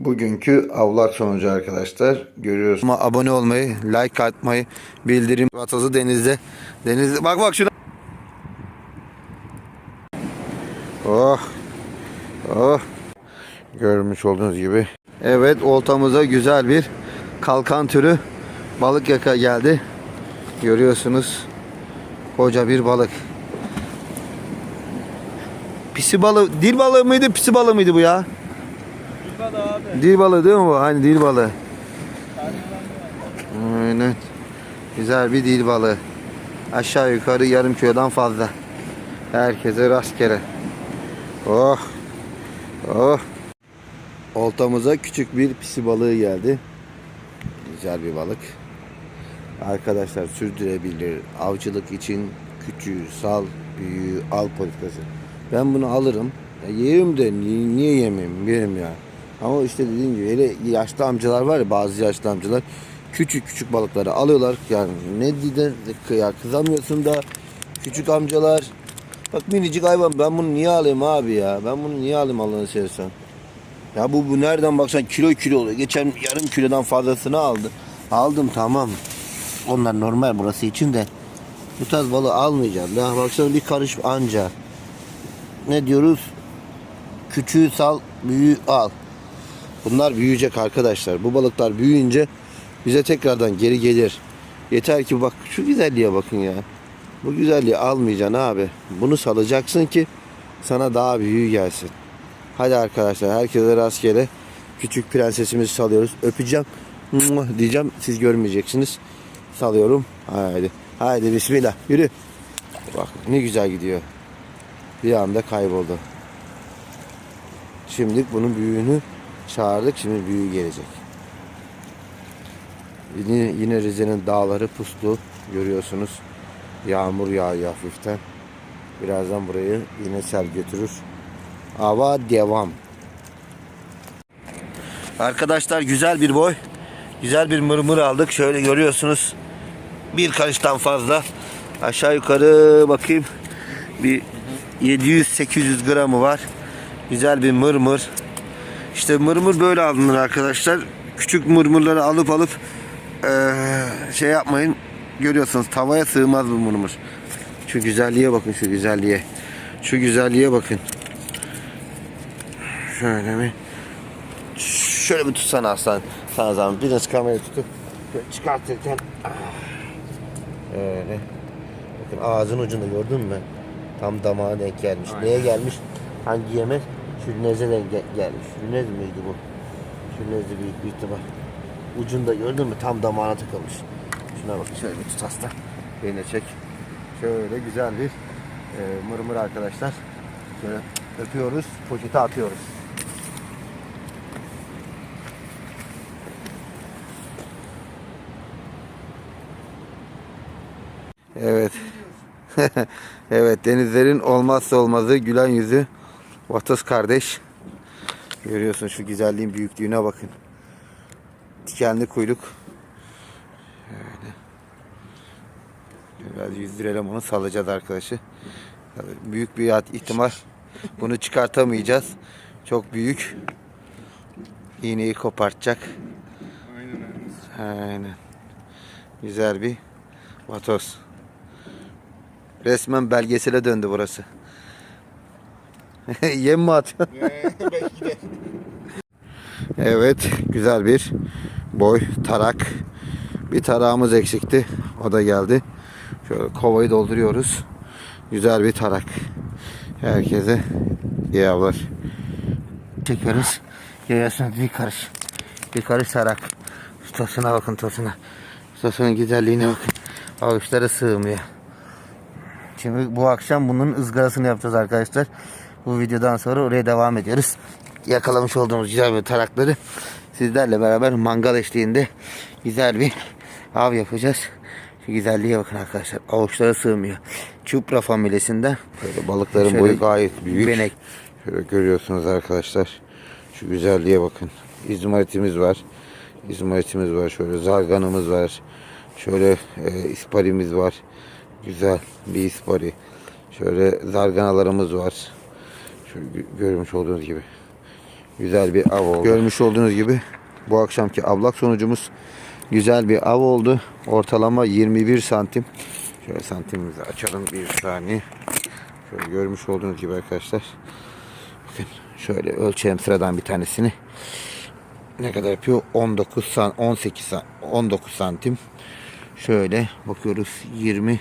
Bugünkü avlak sonucu arkadaşlar. Görüyorsunuz. Ama abone olmayı, like atmayı, bildirim vatazı denizde. Denizde bak bak şuna. Oh. Oh. Görmüş olduğunuz gibi. Evet oltamıza güzel bir kalkan türü balık yaka geldi. Görüyorsunuz. Koca bir balık. Pisi balığı, dil balığı mıydı, pisi balığı mıydı bu ya? Dil balığı değil mi bu? Hani dil balığı. Aynen. Güzel bir dil balığı. Aşağı yukarı yarım kilodan fazla. Herkese rastgele. Oh. Oh. Oltamıza küçük bir pisi balığı geldi. Güzel bir balık. Arkadaşlar sürdürebilir. Avcılık için küçüğü, sal, büyüğü, al politikası. Ben bunu alırım. Ya yerim de niye, niye yemeyeyim? Yerim ya. Ama işte dediğim gibi hele yaşlı amcalar var ya bazı yaşlı amcalar küçük küçük balıkları alıyorlar. Yani ne diyden ya kızamıyorsun da küçük amcalar bak minicik hayvan ben bunu niye alayım abi ya? Ben bunu niye alayım Allah'ını seversen? Ya bu, bu nereden baksan kilo kilo oluyor. Geçen yarım kilodan fazlasını aldı. Aldım tamam. Onlar normal burası için de. Bu tarz balığı almayacağım. Ya baksana bir karış anca. Ne diyoruz? Küçüğü sal, büyüğü al. Bunlar büyüyecek arkadaşlar. Bu balıklar büyüyünce bize tekrardan geri gelir. Yeter ki bak şu güzelliğe bakın ya. Bu güzelliği almayacaksın abi. Bunu salacaksın ki sana daha büyüğü gelsin. Hadi arkadaşlar herkese rastgele küçük prensesimizi salıyoruz. Öpeceğim. Diyeceğim. Siz görmeyeceksiniz. Salıyorum. Haydi. Haydi bismillah. Yürü. Bak ne güzel gidiyor. Bir anda kayboldu. Şimdi bunun büyüğünü çağırdık. Şimdi büyüğü gelecek. Yine, yine Rize'nin dağları puslu. Görüyorsunuz. Yağmur yağıyor hafiften. Birazdan burayı yine sel götürür. Hava devam. Arkadaşlar güzel bir boy. Güzel bir mırmır aldık. Şöyle görüyorsunuz. Bir karıştan fazla. Aşağı yukarı bakayım. Bir 700-800 gramı var. Güzel bir mırmır. İşte mırmır böyle alınır arkadaşlar. Küçük mırmırları alıp alıp eee, şey yapmayın. Görüyorsunuz tavaya sığmaz bu mırmır. Şu güzelliğe bakın şu güzelliğe. Şu güzelliğe bakın. Şöyle mi? Şöyle bir tutsana aslan. Sana zaman biraz kamerayı tutup çıkartırken öyle. Bakın ağzın ucunda gördün mü? Tam damağa denk gelmiş. Neye gelmiş? Hangi yemek? Şürneze denk ge- gelmiş. Şürnez miydi bu? Şürnezdi büyük bir ihtimal. Ucunda gördün mü? Tam damağına takılmış. Şuna bak şöyle bir tut hasta. Beni çek. Şöyle güzel bir e, mırmır arkadaşlar. Şöyle öpüyoruz, poşete atıyoruz. Evet. evet denizlerin olmazsa olmazı gülen yüzü Vatoz kardeş. Görüyorsun şu güzelliğin büyüklüğüne bakın. Dikenli kuyruk. Şöyle. Biraz yüzdürelim onu salacağız arkadaşı. Büyük bir ihtimal bunu çıkartamayacağız. Çok büyük. İğneyi kopartacak. Aynen. Güzel bir vatoz. Resmen belgesele döndü burası. Yem mi atıyor? evet, güzel bir boy tarak. Bir tarağımız eksikti. O da geldi. Şöyle kovayı dolduruyoruz. Güzel bir tarak. Herkese iyi avlar. Çekiyoruz. Yayasına bir karış. Bir karış tarak. Tosuna bakın tosuna. Tosunun güzelliğine bakın. Avuçları sığmıyor. Şimdi bu akşam bunun ızgarasını yapacağız arkadaşlar. Bu videodan sonra oraya devam ediyoruz. Yakalamış olduğumuz güzel bir tarakları sizlerle beraber mangal eşliğinde güzel bir av yapacağız. Şu güzelliğe bakın arkadaşlar. Avuçlara sığmıyor. Çupra familyasında. Böyle balıkların Şöyle boyu gayet büyük. benek. Şöyle görüyorsunuz arkadaşlar. Şu güzelliğe bakın. İzmaritimiz var. İzmaritimiz var. Şöyle zarganımız var. Şöyle e, isparimiz var. Güzel bir ispari. Şöyle zarganalarımız var. Görmüş olduğunuz gibi. Güzel bir av oldu. Görmüş olduğunuz gibi bu akşamki avlak sonucumuz güzel bir av oldu. Ortalama 21 santim. Şöyle santimimizi açalım bir saniye. Şöyle görmüş olduğunuz gibi arkadaşlar. Bakın şöyle ölçelim sıradan bir tanesini. Ne kadar yapıyor? 19 san 18 san 19 santim. Şöyle bakıyoruz 20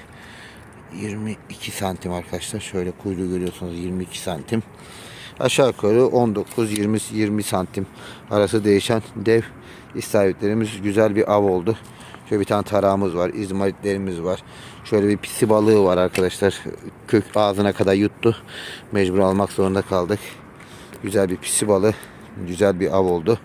22 santim arkadaşlar. Şöyle kuyruğu görüyorsunuz 22 santim. Aşağı yukarı 19 20 20 santim arası değişen dev istavritlerimiz güzel bir av oldu. Şöyle bir tane tarağımız var, izmaritlerimiz var. Şöyle bir pisi balığı var arkadaşlar. Kök ağzına kadar yuttu. Mecbur almak zorunda kaldık. Güzel bir pisi balığı. Güzel bir av oldu.